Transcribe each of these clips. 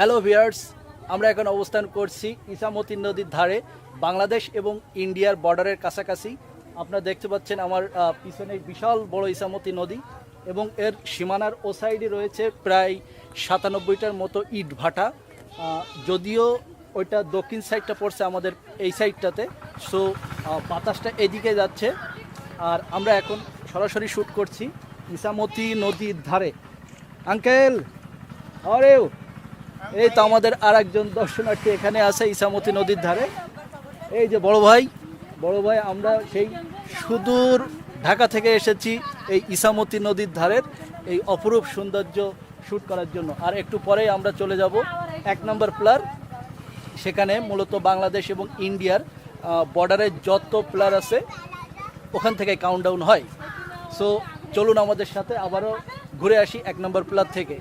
Hello viewers আমরা এখন অবস্থান করছি ইসামতি নদীর ধারে বাংলাদেশ এবং ইন্ডিয়ার বর্ডারের কাছাকাছি। আপনারা দেখতে পাচ্ছেন আমার পিছনে বিশাল বড় ইসামতি নদী এবং এর সীমানার ও সাইডে রয়েছে প্রায় সাতানব্বইটার মতো ইট ভাটা। যদিও ওইটা দক্ষিণ সাইডটা পড়ছে আমাদের এই সাইডটাতে সো বাতাসটা এদিকে যাচ্ছে। আর আমরা এখন সরাসরি শ্যুট করছি ইসামতি নদীর ধারে। আঙ্কেল আরেও এই তো আমাদের আর একজন দর্শনার্থী এখানে আছে ইসামতি নদীর ধারে। এই যে বড় ভাই বড় ভাই, আমরা সেই সুদূর ঢাকা থেকে এসেছি এই ইসামতি নদীর ধারের এই অপরূপ সৌন্দর্য শ্যুট করার জন্য। আর একটু পরেই আমরা চলে যাব এক নম্বর প্লার। সেখানে মূলত বাংলাদেশ এবং ইন্ডিয়ার বর্ডারের যত প্লার আছে, ওখান থেকে কাউন্টডাউন হয়। সো চলুন আমাদের সাথে আবারও ঘুরে আসি এক নম্বর প্লার থেকে।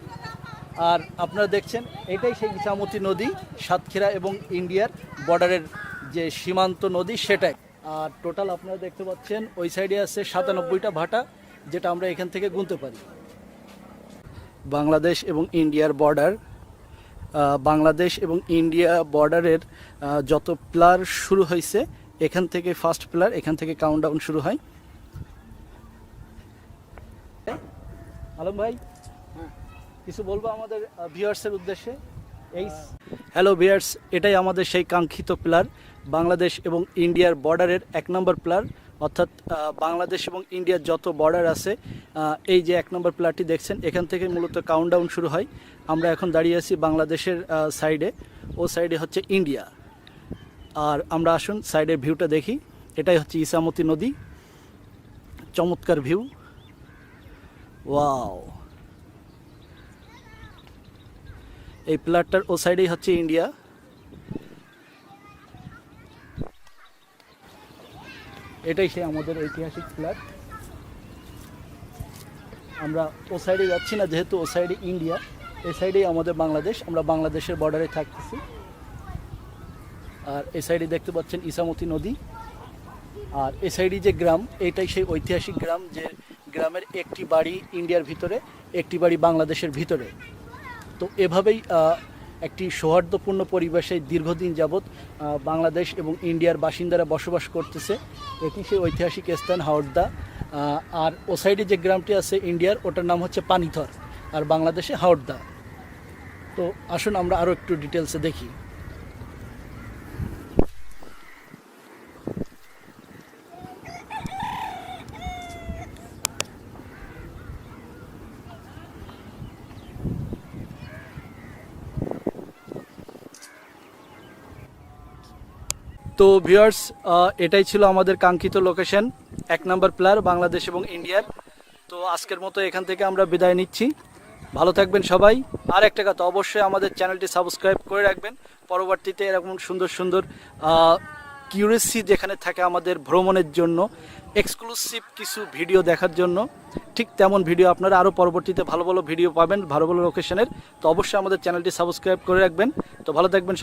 আর আপনারা দেখছেন, এটাই সেই ইসামতি নদী, সাতক্ষীরা এবং ইন্ডিয়ার বর্ডারের যে সীমান্ত নদী, সেটাই। আর টোটাল আপনারা দেখতে পাচ্ছেন, ওই সাইডে আছে সাতানব্বইটা ভাটা, যেটা আমরা এখান থেকে গুনতে পারি। বাংলাদেশ এবং ইন্ডিয়ার বর্ডার বাংলাদেশ এবং ইন্ডিয়া বর্ডারের যত প্লার শুরু হয়েছে, এখান থেকে ফার্স্ট প্লার, এখান থেকে কাউন্টডাউন শুরু হয়। আলম ভাই কিছু বলব আমাদের ভিউয়ার্সের উদ্দেশ্যে? এই হ্যালো ভিউয়ার্স এটাই আমাদের সেই কাঙ্ক্ষিত প্লার বাংলাদেশ এবং ইন্ডিয়ার বর্ডারের এক নম্বর প্লার অর্থাৎ বাংলাদেশ এবং ইন্ডিয়ার যত বর্ডার আছে এই যে এক নম্বর প্লারটি দেখছেন, এখান থেকে মূলত কাউন্টডাউন শুরু হয়। আমরা এখন দাঁড়িয়ে আছি বাংলাদেশের সাইডে ও সাইডে হচ্ছে ইন্ডিয়া। আর আমরা আসুন সাইডের ভিউটা দেখি, এটাই হচ্ছে ইসামতি নদী, চমৎকার ভিউ ওয়াও এই প্লারটার ও সাইডেই হচ্ছে ইন্ডিয়া। এটাই সে আমাদের ঐতিহাসিক প্লার। আমরা ও সাইডে যাচ্ছি না, যেহেতু ও সাইডে ইন্ডিয়া এই সাইডেই আমাদের বাংলাদেশ। আমরা বাংলাদেশের বর্ডারে থাকতেছি। আর এই সাইডে দেখতে পাচ্ছেন ইসামতি নদী। আর এই সাইডে যে গ্রাম, এটাই সেই ঐতিহাসিক গ্রাম, যে গ্রামের একটি বাড়ি ইন্ডিয়ার ভিতরে, একটি বাড়ি বাংলাদেশের ভিতরে। তো এভাবেই একটি সৌহার্দ্যপূর্ণ পরিবেশে দীর্ঘদিন যাবৎ বাংলাদেশ এবং ইন্ডিয়ার বাসিন্দারা বসবাস করতেছে এটি সেই ঐতিহাসিক স্থান হাওড়দা আর ও সাইডে যে গ্রামটি আছে ইন্ডিয়ার, ওটার নাম হচ্ছে পানিথর, আর বাংলাদেশে হাওড়দা তো আসুন আমরা আরও একটু ডিটেলসে দেখি। তো ভিউয়ার্স এটাই ছিল আমাদের কাঙ্ক্ষিত লোকেশন এক নম্বর প্লেয়ার বাংলাদেশ এবং ইন্ডিয়ার। তো আজকের মতো এখান থেকে আমরা বিদায় নিচ্ছি। ভালো থাকবেন সবাই। আর একটা কথা, অবশ্যই আমাদের চ্যানেলটি সাবস্ক্রাইব করে রাখবেন। পরবর্তীতে এরকম সুন্দর সুন্দর কিউরেসি যেখানে থাকে আমাদের ভ্রমণের জন্য এক্সক্লুসিভ কিছু ভিডিও দেখার জন্য, ঠিক তেমন ভিডিও আপনারা আরও পরবর্তীতে ভালো ভালো ভিডিও পাবেন, ভালো ভালো লোকেশনের তো অবশ্যই আমাদের চ্যানেলটি সাবস্ক্রাইব করে রাখবেন। তো ভালো থাকবেন